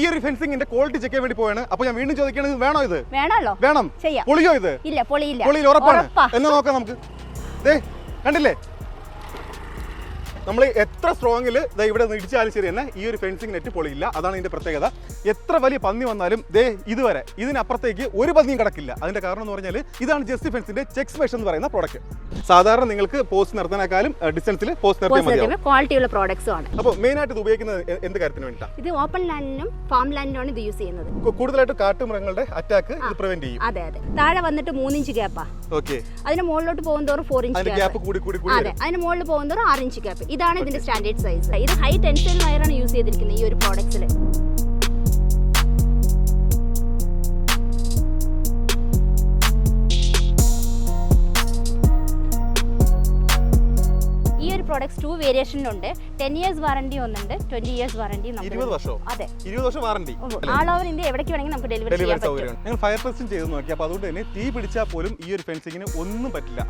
ഈ ഒരു ഫെൻസിങ്ങിന്റെ quality check ചെയ്യാൻ വേണ്ടി പോവാണ്. അപ്പൊ ഞാൻ വീണ്ടും ചോദിക്കണത് വേണോ ഇത്? വേണമല്ലോ. വേണം. ചെയ്യാം. പൊളിയോ ഇത്? ഇല്ല പൊളിയില്ല. പൊളിയിൽ ഉറപ്പാണ്. ഉറപ്പാ. എന്നാ നോക്കാം നമുക്ക്. ദേ കണ്ടില്ലേ? നമ്മൾ എത്ര സ്ട്രോങ്ങിൽ ഇവിടെ ഇടിച്ചാലും ശരി തന്നെ ഈ ഒരു ഫെൻസിങ് നെറ്റ് പൊളിയില്ല. അതാണ് ഇതിന്റെ പ്രത്യേകത. എത്ര വലിയ പന്നി വന്നാലും ദേ ഇതുവരെ ഇതിനപ്പുറത്തേക്ക് ഒരു പന്നിയും കിടക്കില്ല. അതിന്റെ കാരണം എന്ന് പറഞ്ഞാൽ ഇതാണ് ജസ്റ്റ് ഫെൻസിന്റെ ചെക്സ് മെഷ് എന്ന് പറയുന്ന പ്രോഡക്റ്റ് സാധാരണ നിങ്ങൾക്ക് പോസ്റ്റ് നിർത്താനേക്കാളും ഡിസ്റ്റൻസിൽ പോസ്റ്റ് നിർത്തിയാൽ ക്വാളിറ്റിയുള്ള പ്രോഡക്റ്റ്സ് ആണ്. അപ്പോൾ മെയിൻ ആയിട്ട് ഇത് ഉപയോഗിക്കുന്നത് എന്ത് കാര്യത്തിന് വേണ്ടിയിട്ടാണ് ഇത് ഓപ്പൺ ലാൻഡിനും ഫാം ലാൻഡിനുമാണ് ഇത് യൂസ് ചെയ്യുന്നത്. കൂടുതലായിട്ട് കാട്ടുമൃഗങ്ങളുടെ അറ്റാക്ക് ഇത് പ്രിവെന്റ് ചെയ്യും. അതെ അതെ. താഴെ വന്നിട്ട് മൂന്നിഞ്ച് ഗ്യാപ്പാ ഓക്കെ അതിന് മുകളിലോട്ട് പോകുന്നതോറും ഫോർ ഇഞ്ച് ഗ്യാപ്പ് കൂടി കൂടി കൂടി അതെ അതിന് മുകളിൽ പോകുന്നതോറും ആറ് ഇഞ്ച് ഗ്യാപ്പ് ഇതാണ് ഇതിന്റെ സ്റ്റാൻഡേർഡ് സൈസ് ഇത് ഹൈ ടെൻഷൻ വയറാണ് യൂസ് ചെയ്തിരിക്കുന്നത് ഈ ഒരു പ്രോഡക്ട്സിൽ ടു വേരിയേഷനിലുണ്ട് ടെൻ ഇയേഴ്സ് വാറണ്ടി ഒന്നുണ്ട്. ട്വന്റി ഇയേഴ്സ് വാറണ്ടി ഇരുപത് വർഷമോ അതെ. ഇരുപത് വർഷം വാറണ്ടി ആൾ ഓവർ ഇന്ത്യ എവിടേക്ക് വേണമെങ്കിൽ നമുക്ക് ഡെലിവറി ചെയ്യാൻ പറ്റും. ഞങ്ങൾ ഫയർ ടെസ്റ്റും ചെയ്ത് നോക്കി. അപ്പോൾ അതുകൊണ്ട് തന്നെ തീ പിടിച്ചാൽ പോലും ഈ ഒരു ഫെൻസിങ്ങിന് ഒന്നും പറ്റില്ല.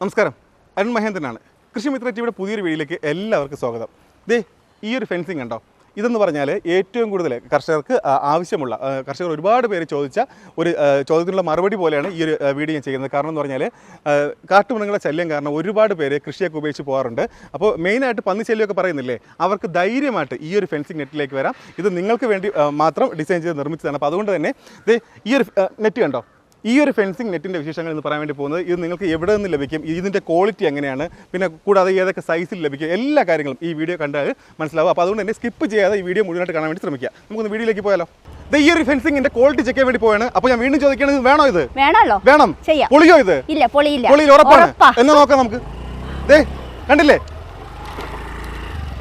നമസ്കാരം. അരുൺ മഹേന്ദ്രനാണ്. കൃഷിമിത്ര ടിവിയുടെ പുതിയൊരു വീഡിയോയിലേക്ക് എല്ലാവർക്കും സ്വാഗതം. ദേ ഈ ഒരു ഫെൻസിങ് ഉണ്ടോ ഇതെന്ന് പറഞ്ഞാൽ ഏറ്റവും കൂടുതൽ കർഷകർക്ക് ആവശ്യമുള്ള കർഷകർ ഒരുപാട് പേര് ചോദിച്ച ഒരു ചോദ്യത്തിനുള്ള മറുപടി പോലെയാണ് ഈ ഒരു വീഡിയോ ഞാൻ ചെയ്യുന്നത്. കാരണം എന്ന് പറഞ്ഞാൽ കാട്ടുമൃഗങ്ങളെ ശല്യം കാരണം ഒരുപാട് പേര് കൃഷിയൊക്കെ ഉപയോഗിച്ച് പോകാറുണ്ട്. അപ്പോൾ മെയിനായിട്ട് പന്നി ശല്യമൊക്കെ പറയുന്നില്ലേ? അവർക്ക് ധൈര്യമായിട്ട് ഈ ഒരു ഫെൻസിങ് നെറ്റിലേക്ക് വരാം. ഇത് നിങ്ങൾക്ക് വേണ്ടി മാത്രം ഡിസൈൻ ചെയ്ത് നിർമ്മിച്ചതാണ്. അപ്പോൾ അതുകൊണ്ട് തന്നെ ഈ ഒരു നെറ്റ് കണ്ടോ? ഈ ഒരു ഫെൻസിങ് നെറ്റിന്റെ വിശേഷങ്ങൾ എന്ന് പറയാൻ വേണ്ടി പോകുന്നത് ഇത് നിങ്ങൾക്ക് എവിടെ നിന്ന് ലഭിക്കും? ഇതിന്റെ ക്വാളിറ്റി എങ്ങനെയാണ്? പിന്നെ കൂടാതെ ഏതൊക്കെ സൈസിൽ ലഭിക്കും? എല്ലാ കാര്യങ്ങളും ഈ വീഡിയോ കണ്ടാൽ മനസ്സിലാവും. അപ്പോൾ അതുകൊണ്ട് തന്നെ സ്കിപ്പ് ചെയ്യാതെ ഈ വീഡിയോ മുഴുവനായിട്ട് കാണാൻ വേണ്ടി ശ്രമിക്കുക. നമുക്കൊന്ന് വീഡിയോയിലേക്ക് പോയാലോ? ദേ ഈ ഒരു ഫെൻസിംഗിന്റെ ക്വാളിറ്റി ചെക്ക് ചെയ്യാൻ വേണ്ടി പോയാണ് അപ്പോൾ ഞാൻ വീണ്ടും ചോദിക്കണത് വേണോ ഇത്? വേണമല്ലോ. വേണം. പൊളിയോ ഇത്? ഇല്ല പൊളിയില്ല. പൊളിയിൽ ഉറപ്പാണ്. ഉറപ്പാ. എന്നാ നോക്കാം നമുക്ക്. കണ്ടില്ലേ?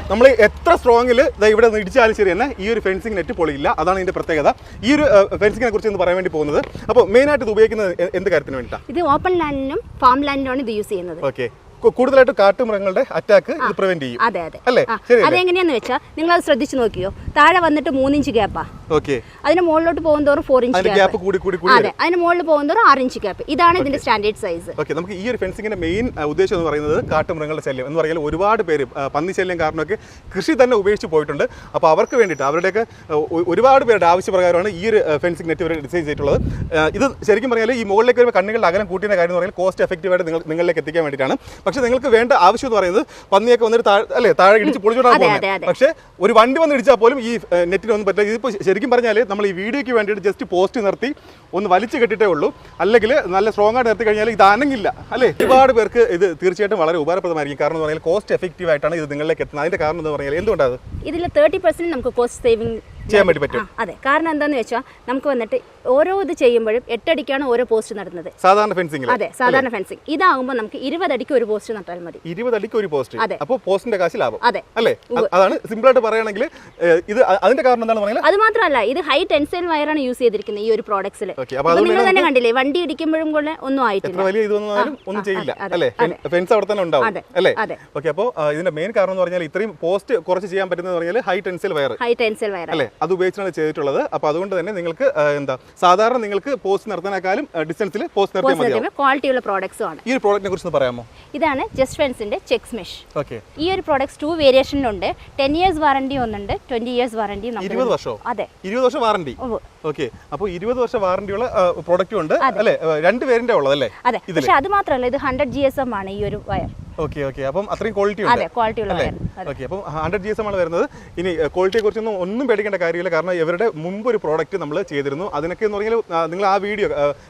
നമ്മൾ എത്ര സ്ട്രോങ്ങിൽ ഇവിടെ നിന്ന് ഇടിച്ചാലും ശരി തന്നെ ഈ ഒരു ഫെൻസിങ് നെറ്റ് പൊളിയില്ല. അതാണ് ഇതിന്റെ പ്രത്യേകത. ഈ ഒരു ഫെൻസിങ്ങിനെ കുറിച്ച് എന്ന് പറയാൻ വേണ്ടി പോകുന്നത്. അപ്പോൾ മെയിനായിട്ട് ഇത് ഉപയോഗിക്കുന്നത് എന്ത് കാര്യത്തിന് വേണ്ടിയിട്ടാണ് ഇത് ഓപ്പൺ ലാൻഡിനും ഫാം ലാൻഡിനും ആണ് ഇത് യൂസ് ചെയ്യുന്നത്. ഓക്കെ കൂടുതലായിട്ട് കാട്ടുമൃഗങ്ങളുടെ അറ്റാക്ക് ഇത് പ്രിവെന്റ് ചെയ്യും. അതെ അതെ. അല്ലേ? അതെങ്ങനെയാന്ന് വെച്ചാൽ നിങ്ങൾ അത് ശ്രദ്ധിച്ചു നോക്കിയോ? താഴെ വന്നിട്ട് മൂന്നിഞ്ച് ഗ്യാപ്പാ ഓക്കെ. അതിന് മുകളിലോട്ട് പോകുന്നതോറും ഫോർ ഇഞ്ച് ഗ്യാപ്പ് കൂടി കൂടി കൂടി അതെ അതിന് മുകളിൽ പോകുന്നതോറും ആറ് ഇഞ്ച് ഗ്യാപ്പ് ഇതാണ് ഇതിന്റെ സ്റ്റാൻഡേർഡ് സൈസ് ഓക്കെ നമുക്ക് ഈ ഒരു ഫെൻസിങ്ങിന്റെ മെയിൻ ഉദ്ദേശം എന്ന് പറയുന്നത് കാട്ടുമൃഗങ്ങളുടെ ശല്യം എന്ന് പറഞ്ഞാൽ ഒരുപാട് പേര് പന്നി ശല്യം കാരണമൊക്കെ കൃഷി തന്നെ ഉപേക്ഷിച്ച് പോയിട്ടുണ്ട്. അപ്പോൾ അവർക്ക് വേണ്ടിയിട്ട് അവരുടെയൊക്കെ ഒരുപാട് പേരുടെ ആവശ്യപ്രകാരമാണ് ഈ ഒരു ഫെൻസിങ് നെറ്റ് ഇവർ ഡിസൈൻ ചെയ്തിട്ടുള്ളത്. ഇത് ശരിക്കും പറഞ്ഞാൽ ഈ മുകളിലേക്ക് വരുമ്പോൾ കണ്ണുകളുടെ അകലം കൂട്ടിയ കാര്യം എന്ന് പറഞ്ഞാൽ കോസ്റ്റ് എഫക്റ്റീവായിട്ട് നിങ്ങൾ നിങ്ങളിലേക്ക് എത്തിക്കാൻ വേണ്ടിയിട്ടാണ്. പക്ഷേ നിങ്ങൾക്ക് വേണ്ട ആവശ്യം എന്ന് പറയുന്നത് പന്നിയൊക്കെ വന്നിട്ട് താഴെ അല്ലേ താഴെ ഇടിച്ച് പൊളിച്ചോണ്ടാണ് പോകുന്നത്. പക്ഷേ ഒരു വണ്ടി വന്ന് ഇടിച്ചാൽ പോലും ഈ നെറ്റിന് ഒന്നും പറ്റില്ല. ഇതിപ്പോൾ ശരിക്കും പറഞ്ഞാൽ നമ്മൾ ഈ വീഡിയോയ്ക്ക് വേണ്ടിയിട്ട് ജസ്റ്റ് പോസ്റ്റ് നിർത്തി ഒന്ന് വലിച്ചു കെട്ടിട്ടേ ഉള്ളൂ. അല്ലെങ്കിൽ നല്ല സ്ട്രോങ് ആയിട്ട് നിർത്തി കഴിഞ്ഞാൽ ഇത് അനങ്ങില്ല അല്ലേ? ഒരുപാട് പേർക്ക് ഇത് തീർച്ചയായിട്ടും വളരെ ഉപകാരപ്രദമായിരിക്കും. കാരണം എന്ന് പറഞ്ഞാൽ കോസ്റ്റ് എഫക്റ്റീവ് ആയിട്ടാണ് ഇത് നിങ്ങളിലേക്ക് എത്തുന്നത്. അതിന്റെ കാരണം എന്ന് പറഞ്ഞാൽ എന്തുകൊണ്ടാണ് ഇതിൽ തേർട്ടി പെർസെന്റ് നമുക്ക് കോസ്റ്റ് സേവിംഗ് ചെയ്യാൻ വേണ്ടി പറ്റും. അതെ. കാരണം എന്താണെന്ന് വെച്ചാൽ നമുക്ക് വന്നിട്ട് ഓരോ ഇത് ചെയ്യുമ്പോഴും എട്ടടിക്കാണ് ഓരോ പോസ്റ്റ് നടുന്നത് സാധാരണ ഫെൻസിംഗ് അതെ സാധാരണ ഫെൻസിംഗ് ഇതാകുമ്പോൾ നമുക്ക് ഇരുപതടിക്ക് ഒരു പോസ്റ്റ് നട്ടാൽ മതി. ഇരുപതടിക്ക് ഒരു പോസ്റ്റ് അതെ. അപ്പോൾ പോസ്റ്റിന്റെ കാശ് ലാഭം. അതെ. അല്ലേ? അതാണ് സിമ്പിൾ ആയിട്ട് പറയുകയാണെങ്കിൽ ഇത് അതിന്റെ കാരണം എന്താണ് പറയുന്നത് അത് മാത്രമല്ല ഇത് ഹൈ ടെൻസൈൽ വയറാണ് യൂസ് ചെയ്തിരിക്കുന്നത് ഈ ഒരു പ്രോഡക്ട്സിൽ ഓക്കേ അപ്പോൾ അതുകൊണ്ട് നിങ്ങൾ തന്നെ കണ്ടില്ലേ വണ്ടി ഇടിക്കുമ്പോഴും കൂടെ ഒന്നും എത്ര ആയിട്ടില്ല വലിയ ഇത് വന്നാലും ഒന്നും ചെയ്യില്ല അല്ലെ? ഫെൻസ് അവിടെ തന്നെ ഉണ്ടാവും അല്ലേ? ഓക്കെ അപ്പോൾ ഇതിന്റെ മെയിൻ കാരണം എന്ന് പറഞ്ഞാൽ ഇത്രയും പോസ്റ്റ് കുറച്ച് ചെയ്യാൻ പറ്റുന്നത് പറഞ്ഞാൽ high tensile wire high tensile wire അല്ലേ? അത് ഉപയോഗിച്ചാണ് ചെയ്തിട്ടുള്ളത്. അപ്പോൾ അതുകൊണ്ട് തന്നെ നിങ്ങൾക്ക് എന്താ സാധാരണ നിങ്ങൾക്ക് പോസ്റ്റ് നിർത്താനേക്കാളും ഡിസ്റ്റൻസിൽ പോസ്റ്റ് നിർത്തിയാൽ മതിയാവും. ക്വാളിറ്റിയുള്ള പ്രോഡക്ട്സും ആണ്. ഈ ഒരു പ്രോഡക്റ്റിനെ കുറിച്ച് ഒന്ന് പറയാമോ? ഇതാണ് ജസ്റ്റ് ഫ്രണ്ട്സിന്റെ ചെക്സ് മെഷ് ഓക്കെ ഈ ഒരു പ്രോഡക്ട്സ് ടു വേരിയേഷനിലുണ്ട് ടെൻ ഇയേഴ്സ് വാറണ്ടി ഒന്നുണ്ട്. ട്വന്റി ഇയേഴ്സ് വാറണ്ടി ഇരുപത് വർഷോ? അതെ. ഇരുപത് വർഷം വാറണ്ടി. ഓക്കെ അപ്പോൾ ഇരുപത് വർഷം വാറണ്ടി ഉള്ള പ്രോഡക്റ്റും ഉണ്ട്. അല്ലേ? രണ്ട് പേരിന്റെ ഉള്ളതല്ലേ? അതെ. പക്ഷെ അത് മാത്രമല്ല ഇത് ഹൺഡ്രഡ് ജി എസ് എം ആണ് ഈ ഒരു വയർ ഓക്കെ ഓക്കെ അപ്പം അത്രയും ക്വാളിറ്റി ഉണ്ട്. അതെ ക്വാളിറ്റി ഉള്ള വയർ ഓക്കെ അപ്പം ഹൺഡ്രഡ് ജി എസ് ആണ് വരുന്നത്. ഇനി ക്വാളിറ്റിയെ കുറിച്ചൊന്നും ഒന്നും പേടിക്കേണ്ട കാര്യമില്ല. കാരണം ഇവരുടെ മുമ്പ് ഒരു പ്രോഡക്റ്റ് നമ്മൾ ചെയ്തിരുന്നു. അതിനൊക്കെ എന്ന് പറഞ്ഞാൽ നിങ്ങൾ ആ വീഡിയോ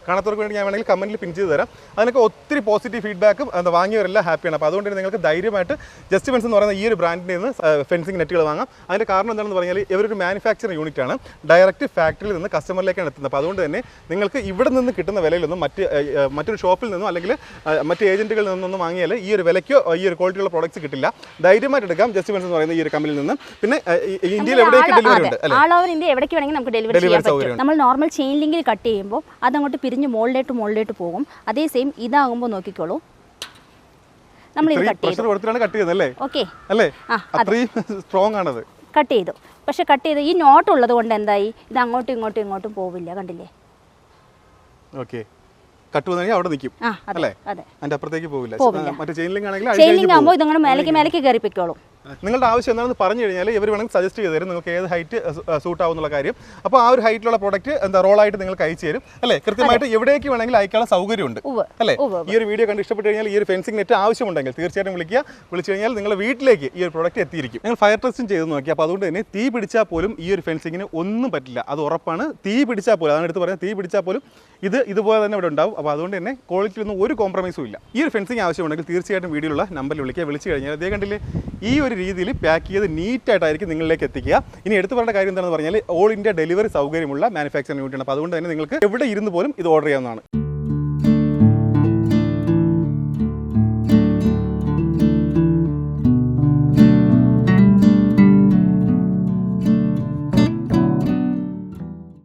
കാണാത്തവർക്ക് വേണ്ടി ഞാൻ വേണമെങ്കിൽ കമന്റിൽ പിൻ ചെയ്ത് തരാം. അതിനൊക്കെ ഒത്തിരി പോസിറ്റീവ് ഫീഡ്ബാക്കും എന്താ വാങ്ങിയവരെല്ലാം ഹാപ്പിയാണ് അപ്പോൾ അതുകൊണ്ട് തന്നെ നിങ്ങൾക്ക് ധൈര്യമായിട്ട് ജസ്റ്റ് ഫെൻസ് എന്ന് പറയുന്ന ഈ ഒരു ബ്രാൻഡിന്റെ നിന്ന് ഫെൻസിങ് നെറ്റുകൾ വാങ്ങാം. അതിന്റെ കാരണം എന്താണെന്ന് പറഞ്ഞാൽ ഇവരൊരു മാനുഫാക്ചറിങ് യൂണിറ്റ് ആണ്. ഡയറക്റ്റ് ഫാക്ടറിയിൽ നിന്ന് കസ്റ്റമറിലേക്കാണ് എത്തുന്നത്. അപ്പോൾ അതുകൊണ്ട് തന്നെ നിങ്ങൾക്ക് ഇവിടെ നിന്ന് കിട്ടുന്ന വിലയിലൊന്നും മറ്റ് മറ്റൊരു ഷോപ്പിൽ നിന്നും അല്ലെങ്കിൽ മറ്റ് ഏജന്റുകളിൽ നിന്നൊന്നും വാങ്ങിയാൽ ഈ ഒരു വിലയ്ക്കോ ഈ ഒരു ക്വാളിറ്റിയുള്ള പ്രോഡക്റ്റ്സ് കിട്ടില്ല. ധൈര്യമായിട്ട് എടുക്കാം. ജസ്റ്റ് മെൻസ് എന്ന് പറയുന്ന ഈ ഒരു കമ്പനിയിൽ നിന്ന്. പിന്നെ ഇന്ത്യയിൽ എവിടെയൊക്കെ ഡെലിവറി ഉണ്ട്? ആൾ ഓവർ ഇന്ത്യ എവിടേക്ക് വേണമെങ്കിൽ നമുക്ക് ഡെലിവറി ചെയ്യാൻ പറ്റും. നമ്മൾ നോർമൽ ചെയിൻ ലിങ്കിൽ കട്ട് ചെയ്യുമ്പോൾ അതങ്ങോട്ട് പിരിഞ്ഞ് മുകളിലോട്ട് മുകളിലോട്ട് പോകും. അതേ സെയിം ഇതാകുമ്പോൾ നോക്കിക്കോളൂ. നമ്മൾ ഇത് കട്ട് ചെയ്തു. കട്ട് അല്ലേ? ഓക്കെ അല്ലേ? അത്രയും സ്ട്രോങ് ആണത്. കട്ട് ചെയ്തു. പക്ഷെ കട്ട് ചെയ്ത് ഈ നോട്ട് ഉള്ളത് കൊണ്ട് എന്തായി? ഇത് അങ്ങോട്ടും ഇങ്ങോട്ടും ഇങ്ങോട്ടും പോവില്ല കണ്ടില്ലേ? ഓക്കെ കട്ട് വന്നു കഴിഞ്ഞാൽ അവിടെ നിൽക്കും. അല്ലേ? അതെ. അതിന്റെ അപ്പുറത്തേക്ക് പോവില്ല. മറ്റേ ചെയിൻ ലിങ്ക് ആണെങ്കിൽ ചെയിൻ അഴികഴിഞ്ഞ് ആകുമ്പോൾ ഇതങ്ങനെ മേലേക്ക് മേലേക്ക് കയറിപ്പിക്കോളും. നിങ്ങളുടെ ആവശ്യം എന്താണെന്ന് പറഞ്ഞു കഴിഞ്ഞാൽ ഇവർ വേണമെങ്കിൽ സജസ്റ്റ് ചെയ്ത് തരും. നിങ്ങൾക്ക് ഏത് ഹൈറ്റ് സൂട്ട് ആവുന്നുള്ള കാര്യം. അപ്പോൾ ആ ഒരു ഹൈറ്റിലുള്ള പ്രോഡക്റ്റ് എന്താ റോളായിട്ട് നിങ്ങൾക്ക് അയച്ചു തരും. അല്ലേ? കൃത്യമായിട്ട് എവിടേക്ക് വേണമെങ്കിലും അയക്കാനുള്ള സൗകര്യമുണ്ട് അല്ലേ? ഈ ഒരു വീഡിയോ കണ്ട് ഇഷ്ടപ്പെട്ട് കഴിഞ്ഞാൽ ഈ ഒരു ഫെൻസിംഗ് നെറ്റ് ആവശ്യമുണ്ടെങ്കിൽ തീർച്ചയായിട്ടും വിളിക്കുക. വിളിച്ചു കഴിഞ്ഞാൽ നിങ്ങളുടെ വീട്ടിലേക്ക് ഈ ഒരു പ്രോഡക്റ്റ് എത്തിയിരിക്കും. നിങ്ങൾ ഫയർ ടെസ്റ്റും ചെയ്ത് നോക്കി അപ്പോൾ അതുകൊണ്ട് തന്നെ തീ പിടിച്ചാൽ പോലും ഈ ഒരു ഫെൻസിങ്ങിന് ഒന്നും പറ്റില്ല. അത് ഉറപ്പാണ്. തീ പിടിച്ചാൽ പോലും അതാണ് എടുത്ത് പറയുന്നത് തീ പിടിച്ചാൽ പോലും ഇത് ഇതുപോലെ തന്നെ ഇവിടെ ഉണ്ടാവും. അപ്പോൾ അതുകൊണ്ട് തന്നെ ക്വാളിറ്റിയിലൊന്നും ഒരു കോംപ്രമൈസും ഇല്ല. ഈ ഒരു ഫെൻസിങ് ആവശ്യമുണ്ടെങ്കിൽ തീർച്ചയായിട്ടും വീഡിയോയിലുള്ള നമ്പറിൽ വിളിക്കുക. വിളിച്ചു കഴിഞ്ഞാൽ അതേ കണ്ടില്ലേ? ഈ ഒരു രീതിയിൽ പാക്ക് ചെയ്ത് നീറ്റായിട്ടായിരിക്കും നിങ്ങളിലേക്ക് എത്തിക്കുക. ഇനി എടുത്തു പറയേണ്ട കാര്യം എന്താണെന്ന് പറഞ്ഞാൽ ഓൾ ഇന്ത്യ ഡെലിവറി സൗകര്യമുള്ള മാനുഫാക്ചറിംഗ് യൂണിറ്റാണ് അപ്പോൾ അതുകൊണ്ട് തന്നെ നിങ്ങൾക്ക് എവിടെ ഇരുന്ന് പോലും ഇത് ഓർഡർ ചെയ്യാവുന്നതാണ്.